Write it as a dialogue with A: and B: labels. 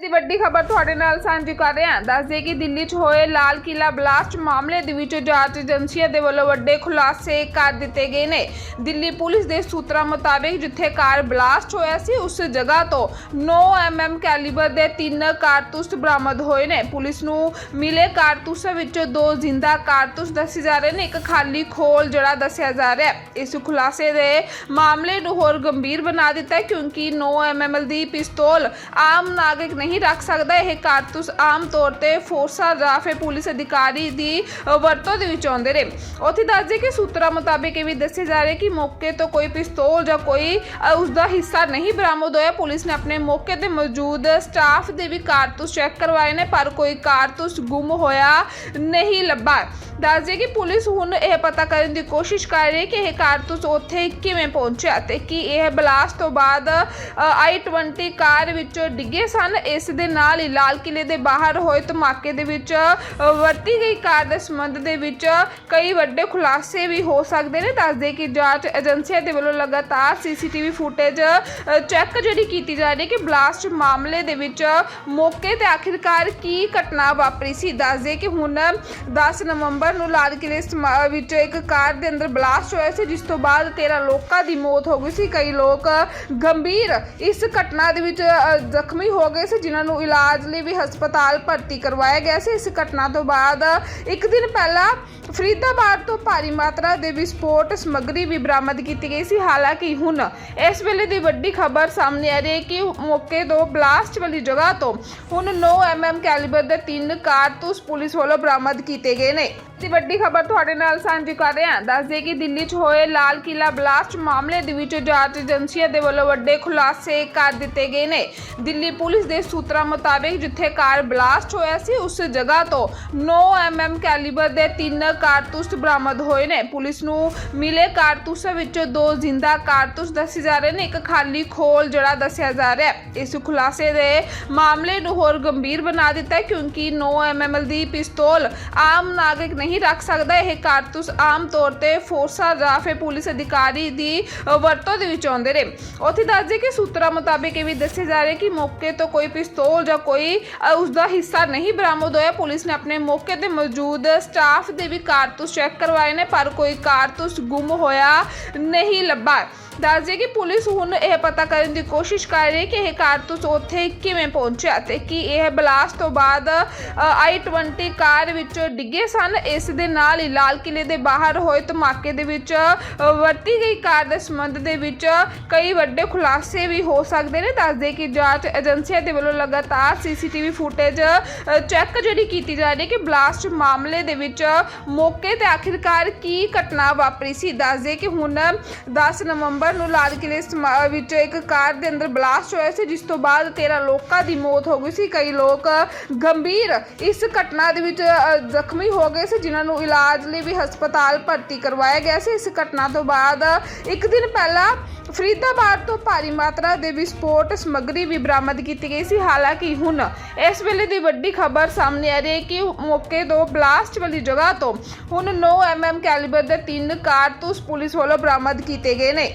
A: ਦੀ ਵੱਡੀ ਖਬਰ ਤੁਹਾਡੇ ਨਾਲ ਸਾਂਝੀ ਕਰ ਰਹੇ ਹਾਂ। ਦੱਸਦੇ ਕਿ ਦਿੱਲੀ 'ਚ ਹੋਏ ਲਾਲ ਕਿਲਾ ਬਲਾਸਟ ਮਾਮਲੇ ਦੇ ਵਿੱਚ ਜਾਂਚ ਏਜੰਸੀਆਂ ਦੇ ਵੱਲੋਂ ਵੱਡੇ ਖੁਲਾਸੇ ਕਰ ਦਿੱਤੇ ਗਏ ਨੇ। ਦਿੱਲੀ ਪੁਲਿਸ ਦੇ ਸੂਤਰਾਂ ਮੁਤਾਬਿਕ ਜਿੱਥੇ ਕਾਰ ਬਲਾਸਟ ਹੋਇਆ ਸੀ, ਉਸ ਜਗ੍ਹਾ ਤੋਂ 9 mm ਕੈਲੀਬਰ ਦੇ ਤਿੰਨ ਕਾਰਤੂਸ ਬਰਾਮਦ ਹੋਏ ਨੇ। ਪੁਲਿਸ ਨੂੰ ਮਿਲੇ ਕਾਰਤੂਸਾਂ ਵਿੱਚੋਂ ਦੋ ਜ਼ਿੰਦਾ ਕਾਰਤੂਸ ਦੱਸੇ ਜਾ ਰਹੇ ਨੇ, ਇੱਕ ਖਾਲੀ ਖੋਲ ਜਿਹੜਾ ਦੱਸਿਆ ਜਾ ਰਿਹਾ ਇਸ ਖੁਲਾਸੇ ਦੇ ਮਾਮਲੇ ਨੂੰ ਹੋਰ ਗੰਭੀਰ ਬਣਾ ਦਿੱਤਾ ਹੈ, ਕਿਉਂਕਿ 9 mm ਦੀ ਪਿਸਤੌਲ ਆਮ ਨਾਗਰਿਕ ਨਹੀਂ ਰੱਖ ਸਕਦਾ। ਇਹ ਕਾਰਤੂਸ ਆਮ ਤੌਰ ਤੇ ਫੋਰਸਾਂ ਜਾਂ ਫਿਰ ਪੁਲਿਸ ਅਧਿਕਾਰੀ ਦੀ ਵਰਤੋਂ ਦੇ ਵਿੱਚ ਆਉਂਦੇ ਨੇ। ਉੱਥੇ ਦੱਸਦੇ ਕਿ ਸੂਤਰਾਂ ਮੁਤਾਬਿਕ ਇਹ ਵੀ ਦੱਸਿਆ ਜਾ ਰਿਹਾ ਕਿ ਮੌਕੇ ਤੋਂ ਕੋਈ ਪਿਸਤੌਲ ਜਾਂ ਕੋਈ ਅ, ਉਸ ਦਾ ਹਿੱਸਾ ਨਹੀਂ ਬਰਾਮਦ ਹੋਇਆ। ਪੁਲਿਸ ਨੇ ਆਪਣੇ ਮੌਕੇ ਤੇ ਮੌਜੂਦ ਸਟਾਫ ਦੇ ਵੀ ਕਾਰਤੂਸ ਚੈੱਕ ਕਰਵਾਏ ਨੇ ਪਰ ਕੋਈ ਕਾਰਤੂਸ ਗੁੰਮ ਹੋਇਆ ਨਹੀਂ ਲੱਭਾ। ਦੱਸਦੇ ਕਿ ਪੁਲਿਸ ਹੁਣ ਇਹ ਪਤਾ ਕਰਨ ਦੀ ਕੋਸ਼ਿਸ਼ ਕਰ ਰਹੀ ਹੈ ਕਿ ਇਹ ਕਾਰਤੂਸ ਉੱਥੇ ਕਿਵੇਂ ਪਹੁੰਚਿਆ ਤੇ ਕੀ ਇਹ ਬਲਾਸਟ ਤੋਂ ਬਾਅਦ i20 ਕਾਰ ਵਿੱਚੋਂ ਡਿੱਗੇ ਸਨ। ਇਸ ਦੇ ਨਾਲ ਹੀ ਲਾਲ ਕਿਲੇ ਦੇ ਬਾਹਰ ਹੋਏ ਧਮਾਕੇ ਦੇ ਵਿੱਚ ਵਰਤੀ ਗਈ ਕਾਰ ਦੇ ਸੰਬੰਧ ਦੇ ਵਿੱਚ ਕਈ ਵੱਡੇ ਖੁਲਾਸੇ ਵੀ ਹੋ ਸਕਦੇ ਨੇ। ਦੱਸਦੇ ਕਿ ਜਾਂਚ ਏਜੰਸੀਆਂ ਦੇ ਵੱਲੋਂ ਲਗਾਤਾਰ ਸੀਸੀਟੀਵੀ ਫੁਟੇਜ ਚੈੱਕ ਜਿਹੜੀ ਕੀਤੀ ਜਾ ਰਹੀ ਹੈ ਕਿ ਬਲਾਸਟ ਮਾਮਲੇ ਦੇ ਵਿੱਚ ਮੌਕੇ ਤੇ ਆਖਿਰਕਾਰ ਕੀ ਘਟਨਾ ਵਾਪਰੀ ਸੀ। ਦੱਸਦੇ ਕਿ ਹੁਣ 10 ਨਵੰਬਰ ਨੂੰ ਲਾਲ ਕਿਲੇ ਸਮਾ- ਵਿੱਚ ਇੱਕ ਕਾਰ ਦੇ ਅੰਦਰ ਬਲਾਸਟ ਹੋਇਆ ਸੀ, ਜਿਸ ਤੋਂ ਬਾਅਦ 13 ਲੋਕਾਂ ਦੀ ਮੌਤ ਹੋ ਗਈ ਸੀ। ਕਈ ਲੋਕ ਗੰਭੀਰ ਇਸ ਘਟਨਾ ਦੇ ਵਿੱਚ ਜ਼ਖਮੀ ਹੋ ਗਏ ਸੀ, ਜਿਨ੍ਹਾਂ ਨੂੰ ਇਲਾਜ ਲਈ ਵੀ ਹਸਪਤਾਲ ਭਰਤੀ ਕਰਵਾਇਆ ਗਿਆ ਸੀ। ਇਸ ਘਟਨਾ ਤੋਂ ਬਾਅਦ ਇੱਕ ਦਿਨ ਪਹਿਲਾਂ ਫਰੀਦਾਬਾਦ ਤੋਂ ਭਾਰੀ ਮਾਤਰਾ ਦੇ ਵਿਸਫੋਟ ਸਮੱਗਰੀ ਵੀ ਬਰਾਮਦ ਕੀਤੀ ਗਈ ਸੀ। ਹਾਲਾਂਕਿ ਹੁਣ ਇਸ ਵੇਲੇ ਦੀ ਵੱਡੀ ਖਬਰ ਸਾਹਮਣੇ ਆ ਰਹੀ ਹੈ ਕਿ ਮੌਕੇ ਤੋਂ ਬਲਾਸਟ ਵਾਲੀ ਜਗ੍ਹਾ ਤੋਂ ਹੁਣ 9 mm ਕੈਲੀਬਰ ਦੇ ਤਿੰਨ ਕਾਰਤੂਸ ਪੁਲਿਸ ਵੱਲੋਂ ਬਰਾਮਦ ਕੀਤੇ ਗਏ ਨੇ। ਦੀ ਵੱਡੀ ਖਬਰ ਤੁਹਾਡੇ ਨਾਲ ਸਾਂਝੀ ਕਰ ਰਹੇ ਹਾਂ। ਦੱਸਦੇ ਕਿ ਦਿੱਲੀ 'ਚ ਹੋਏ ਲਾਲ ਕਿਲਾ ਬਲਾਸਟ ਮਾਮਲੇ ਦੇ ਵਿੱਚ ਜਾਂਚ ਏਜੰਸੀਆਂ ਦੇ ਵੱਲੋਂ ਵੱਡੇ ਖੁਲਾਸੇ ਕਰ ਦਿੱਤੇ ਗਏ ਨੇ। ਦਿੱਲੀ ਪੁਲਿਸ ਦੇ ਸੂਤਰਾਂ ਮੁਤਾਬਿਕ ਜਿੱਥੇ ਕਾਰ ਬਲਾਸਟ ਹੋਇਆ ਸੀ, ਉਸ ਜਗ੍ਹਾ ਤੋਂ 9 mm ਕੈਲੀਬਰ ਦੇ ਤਿੰਨ ਕਾਰਤੂਸ ਬਰਾਮਦ ਹੋਏ ਨੇ। ਪੁਲਿਸ ਨੂੰ ਮਿਲੇ ਕਾਰਤੂਸਾਂ ਵਿੱਚੋਂ ਦੋ ਜ਼ਿੰਦਾ ਕਾਰਤੂਸ ਦੱਸੇ ਜਾ ਰਹੇ ਨੇ, ਇੱਕ ਖਾਲੀ ਖੋਲ ਜਿਹੜਾ ਦੱਸਿਆ ਜਾ ਰਿਹਾ ਹੈ। ਇਸ ਖੁਲਾਸੇ ਦੇ ਮਾਮਲੇ ਨੂੰ ਹੋਰ ਗੰਭੀਰ ਬਣਾ ਦਿੱਤਾ ਹੈ, ਕਿਉਂਕਿ 9 mm ਦੀ ਪਿਸਤੌਲ ਆਮ ਨਾਗਰਿਕ ਨਹੀਂ ਰੱਖ ਸਕਦਾ। ਇਹ ਕਾਰਤੂਸ ਆਮ ਤੌਰ ਤੇ ਫੋਰਸਾਂ ਜਾਂ ਫਿਰ ਪੁਲਿਸ ਅਧਿਕਾਰੀ ਦੀ ਵਰਤੋਂ ਦੇ ਵਿੱਚ ਆਉਂਦੇ ਨੇ। ਉੱਥੇ ਦੱਸਦੇ ਕਿ ਸੂਤਰਾਂ ਮੁਤਾਬਿਕ ਇਹ ਵੀ ਦੱਸਿਆ ਜਾ ਰਿਹਾ ਕਿ ਮੌਕੇ ਤੋਂ ਕੋਈ ਪਿਸਤੌਲ ਜਾਂ ਕੋਈ ਅ, ਉਸ ਦਾ ਹਿੱਸਾ ਨਹੀਂ ਬਰਾਮਦ ਹੋਇਆ। ਪੁਲਿਸ ਨੇ ਆਪਣੇ ਮੌਕੇ ਤੇ ਮੌਜੂਦ ਸਟਾਫ ਦੇ ਵੀ ਕਾਰਤੂਸ ਚੈੱਕ ਕਰਵਾਏ ਨੇ ਪਰ ਕੋਈ ਕਾਰਤੂਸ ਗੁੰਮ ਹੋਇਆ ਨਹੀਂ ਲੱਭਾ। ਦੱਸਦੇ ਕਿ ਪੁਲਿਸ ਹੁਣ ਇਹ ਪਤਾ ਕਰਨ ਦੀ ਕੋਸ਼ਿਸ਼ ਕਰ ਰਹੀ ਹੈ ਕਿ ਇਹ ਕਾਰਤੂਸ ਉੱਥੇ ਕਿਵੇਂ ਪਹੁੰਚਿਆ ਤੇ ਕੀ ਇਹ ਬਲਾਸਟ ਤੋਂ ਬਾਅਦ i20 ਕਾਰ ਵਿੱਚ ਡਿੱਗੇ ਸਨ। ਇਸ ਦੇ ਨਾਲ ਹੀ ਲਾਲ ਕਿਲੇ ਦੇ ਬਾਹਰ ਹੋਏ ਧਮਾਕੇ ਦੇ ਵਿੱਚ ਵਰਤੀ ਗਈ ਕਾਰ ਦੇ ਸੰਬੰਧ ਦੇ ਵਿੱਚ ਕਈ ਵੱਡੇ ਖੁਲਾਸੇ ਵੀ ਹੋ ਸਕਦੇ ਨੇ। ਦੱਸਦੇ ਕਿ ਜਾਂਚ ਏਜੰਸੀਆਂ ਦੇ ਵੱਲੋਂ ਲਗਾਤਾਰ ਸੀਸੀਟੀਵੀ ਫੁਟੇਜ ਚੈੱਕ ਜਿਹੜੀ ਕੀਤੀ ਜਾ ਰਹੀ ਹੈ ਕਿ ਬਲਾਸਟ ਮਾਮਲੇ ਦੇ ਵਿੱਚ ਮੌਕੇ ਤੇ ਆਖਿਰਕਾਰ ਕੀ ਘਟਨਾ ਵਾਪਰੀ ਸੀ। ਦੱਸਦੇ ਕਿ ਹੁਣ 10 ਨਵੰਬਰ ਨੂੰ ਲਾਲ ਕਿਲੇ ਸਮਾ- ਵਿੱਚ ਇੱਕ ਕਾਰ ਦੇ ਅੰਦਰ ਬਲਾਸਟ ਹੋਇਆ ਸੀ, ਜਿਸ ਤੋਂ ਬਾਅਦ 13 ਲੋਕਾਂ ਦੀ ਮੌਤ ਹੋ ਗਈ ਸੀ, ਕਈ ਲੋਕ ਗੰਭੀਰ ਇਸ ਘਟਨਾ ਦੇ ਵਿੱਚ ਜ਼ਖਮੀ ਹੋ ਗਏ ਸੀ, ਜਿਨ੍ਹਾਂ ਨੂੰ ਇਲਾਜ ਲਈ ਵੀ ਹਸਪਤਾਲ ਭਰਤੀ ਕਰਵਾਇਆ ਗਿਆ ਸੀ। ਇਸ ਘਟਨਾ ਤੋਂ ਬਾਅਦ ਇੱਕ ਦਿਨ ਪਹਿਲਾਂ ਫਰੀਦਾਬਾਦ ਤੋਂ ਭਾਰੀ ਮਾਤਰਾ ਦੇ ਵਿਸਫੋਟ ਸਮੱਗਰੀ ਵੀ ਬਰਾਮਦ ਕੀਤੀ ਗਈ ਸੀ। ਹਾਲਾਂਕਿ ਹੁਣ ਇਸ ਵੇਲੇ ਦੀ ਵੱਡੀ ਖਬਰ ਸਾਹਮਣੇ ਆ ਰਹੀ ਹੈ ਕਿ ਮੌਕੇ ਤੋਂ ਬਲਾਸਟ ਵਾਲੀ ਜਗ੍ਹਾ ਤੋਂ ਹੁਣ 9 mm ਕੈਲੀਬਰ ਦੇ ਤਿੰਨ ਕਾਰਤੂਸ ਪੁਲਿਸ ਵੱਲੋਂ ਬਰਾਮਦ ਕੀਤੇ ਗਏ ਨੇ।